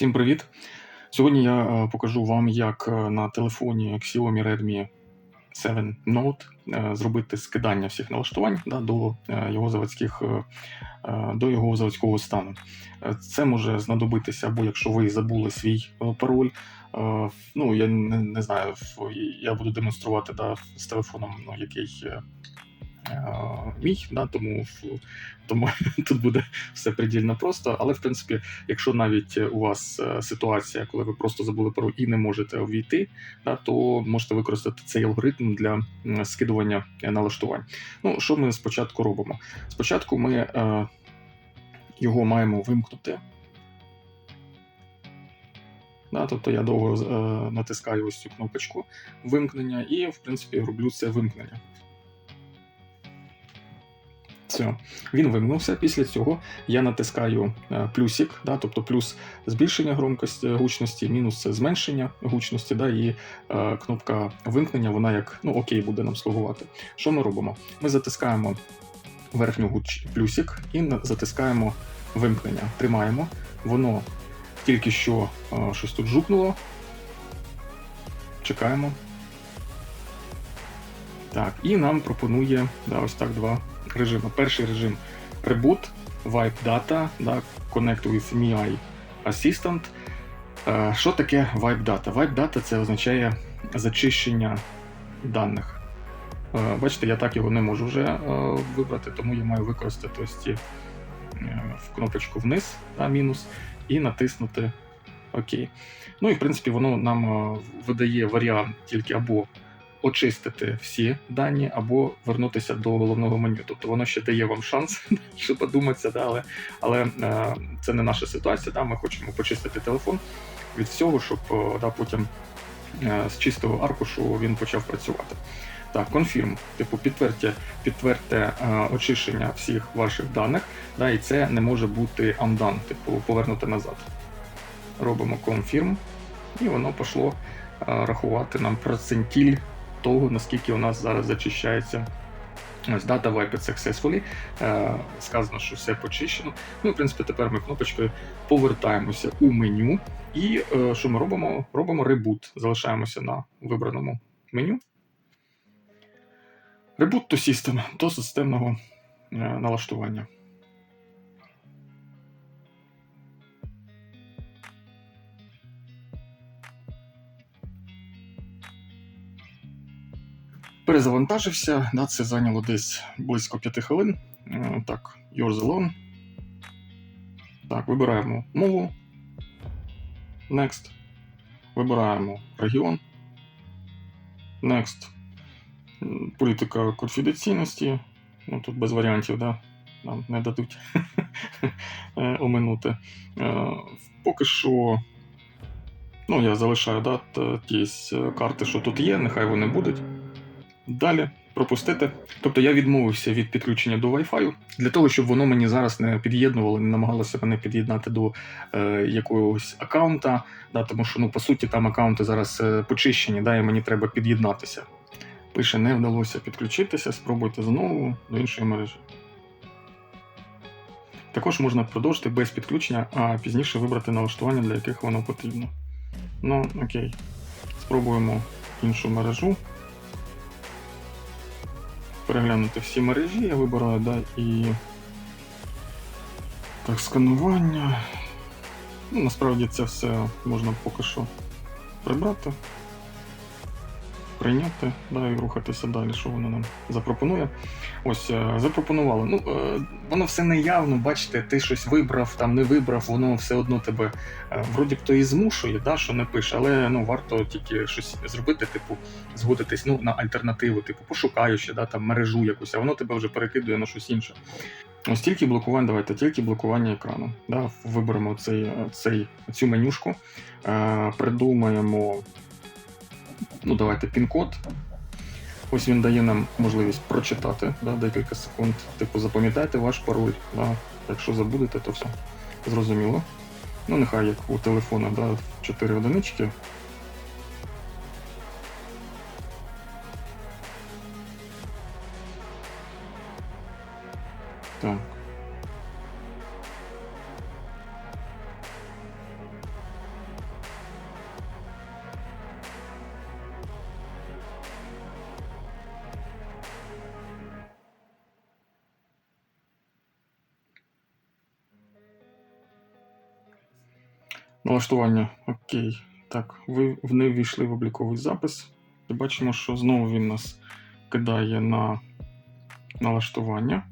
Всім привіт! Сьогодні я е, покажу вам, як е, на телефоні Xiaomi Redmi 7 Note е, зробити скидання всіх налаштувань да, до його заводських до його заводського стану. Це може знадобитися, або якщо ви забули свій пароль. Ну, я не, не знаю, я буду демонструвати да, з телефоном, ну, який мій, да, тому, тому тут буде все предельно просто. Але в принципі, якщо навіть у вас е, ситуація, коли ви просто забули пароль і не можете увійти, да, то можете використати цей алгоритм для скидування налаштувань. Ну, що ми спочатку робимо? Спочатку ми е, його маємо вимкнути. Да, тобто я довго е, натискаю ось цю кнопочку вимкнення, і, в принципі, роблю це вимкнення. Все, він вимкнувся. Після цього я натискаю е, плюсик, да, тобто плюс збільшення громкості гучності, мінус це зменшення гучності, да, і е, кнопка вимкнення, вона як ну окей буде нам слугувати. Що ми робимо? Ми затискаємо верхню гуч плюсик і затискаємо вимкнення. Тримаємо. Воно тільки що е, щось тут жукнуло. Чекаємо. Так, і нам пропонує да, ось так два режими. Перший режим Reboot, Wipe Data, да, Connect with MI Assistant. Е, Що таке Wipe Data? Wipe Data це означає зачищення даних. Е, Бачите, я так його не можу вже е, вибрати, тому я маю використати ось ці в кнопочку вниз, да, мінус, і натиснути ОК. Ну і в принципі воно нам видає варіант тільки або очистити всі дані, або вернутися до головного меню. Тобто воно ще дає вам шанс, щоб подуматися, да, але, е, це не наша ситуація. Да, Ми хочемо почистити телефон від всього, щоб да, потім е, з чистого аркушу він почав працювати. Так, конфірм, типу, підтвердьте, підтвердьте е, очищення всіх ваших даних, да, і це не може бути undone, типу повернути назад. Робимо confirm, і воно пішло е, рахувати нам процентіль того, наскільки у нас зараз зачищається. Ось data wiped successfully. Е, сказано, що все почищено. Ну, в принципі, тепер ми кнопочкою повертаємося у меню. І е, що ми робимо? Робимо ребут. Залишаємося на вибраному меню. Reboot to System до системного е, налаштування. Перезавантажився, да, це зайняло десь близько 5 хвилин. Е, Так, Yours Alone. Так, вибираємо мову. Next. Вибираємо регіон. Next. Політика конфіденційності. Ну, тут без варіантів, да? Нам не дадуть е, оминути. Е, Поки що. Ну, я залишаю да, ті карти, що тут є, нехай вони будуть. Далі пропустити. Тобто я відмовився від підключення до Wi-Fi для того, щоб воно мені зараз не під'єднувало, не намагалося мене під'єднати до е, якогось аккаунта, да, тому що ну, по суті там аккаунти зараз е, почищені, да, і мені треба під'єднатися. Пише, не вдалося підключитися, спробуйте знову до іншої мережі. Також можна продовжити без підключення, а пізніше вибрати налаштування, для яких воно потрібно. Ну, окей. Спробуємо іншу мережу переглянути всі мережі, я вибираю, да, і так, сканування. Ну, насправді це все можна поки що прибрати, прийняти, да, і рухатися далі, що воно нам запропонує. Ось, е, запропонувало. Ну, е, воно все неявно, бачите, ти щось вибрав, там не вибрав, воно все одно тебе е, вроді б то і змушує, да, що не пише, але ну, варто тільки щось зробити, типу, згодитись ну, на альтернативу, типу, пошукаю ще да, там, мережу якусь, а воно тебе вже перекидує на щось інше. Ось тільки блокування, давайте, тільки блокування екрану. Да, виберемо цей, цей, цю менюшку, е, придумаємо, ну, давайте пін-код. Ось він дає нам можливість прочитати да, декілька секунд. Типу, запам'ятайте ваш пароль. Да. Якщо забудете, то все. Зрозуміло. Ну, нехай як у телефона, да, 4 одинички. Так. Налаштування. Окей. Так, ви вони ввійшли в обліковий запис. І бачимо, що знову він нас кидає на налаштування.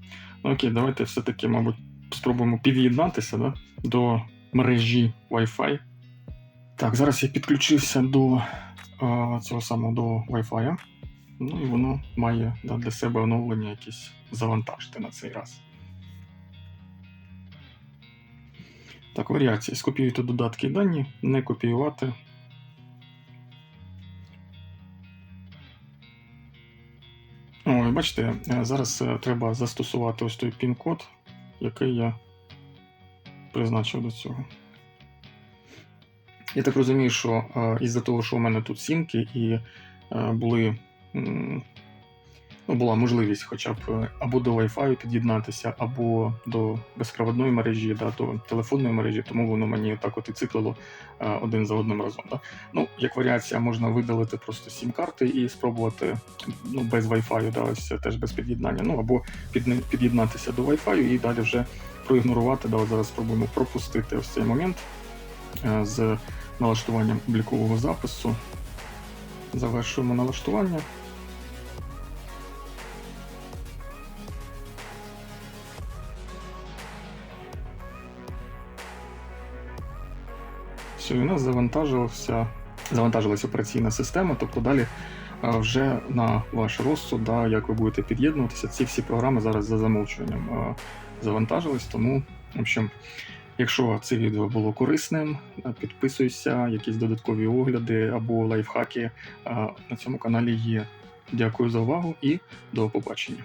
Ну, окей, давайте все-таки, мабуть, спробуємо під'єднатися да, до мережі Wi-Fi. Так, зараз я підключився до а, цього самого до Wi-Fi. Ну і воно має да, для себе оновлення якісь завантажити на цей раз. Так, варіації. Скопіюйте додатки і дані, не копіювати. Ой, бачите, е, зараз е, треба застосувати ось той пін-код, який я призначив до цього. Я так розумію, що е, із-за того, що у мене тут сімки і були, ну, була можливість хоча б е, або до Wi-Fi під'єднатися, або до безпроводної мережі, да, до телефонної мережі, тому воно мені так от і циклило е, один за одним разом. Да. Ну, як варіація, можна видалити просто сім-карти і спробувати ну, без Wi-Fi, да, ось теж без під'єднання. Ну або під'єднатися до Wi-Fi і далі вже проігнорувати. Да, от зараз спробуємо пропустити ось цей момент е, з налаштуванням облікового запису. Завершуємо налаштування. Все, у нас завантажилася, завантажилася операційна система, тобто далі е, вже на ваш розсуд, да, як ви будете під'єднуватися, ці всі програми зараз за замовчуванням е, завантажились. Тому, в общем, якщо це відео було корисним, е, підписуйся, якісь додаткові огляди або лайфхаки на цьому каналі є. Дякую за увагу і до побачення.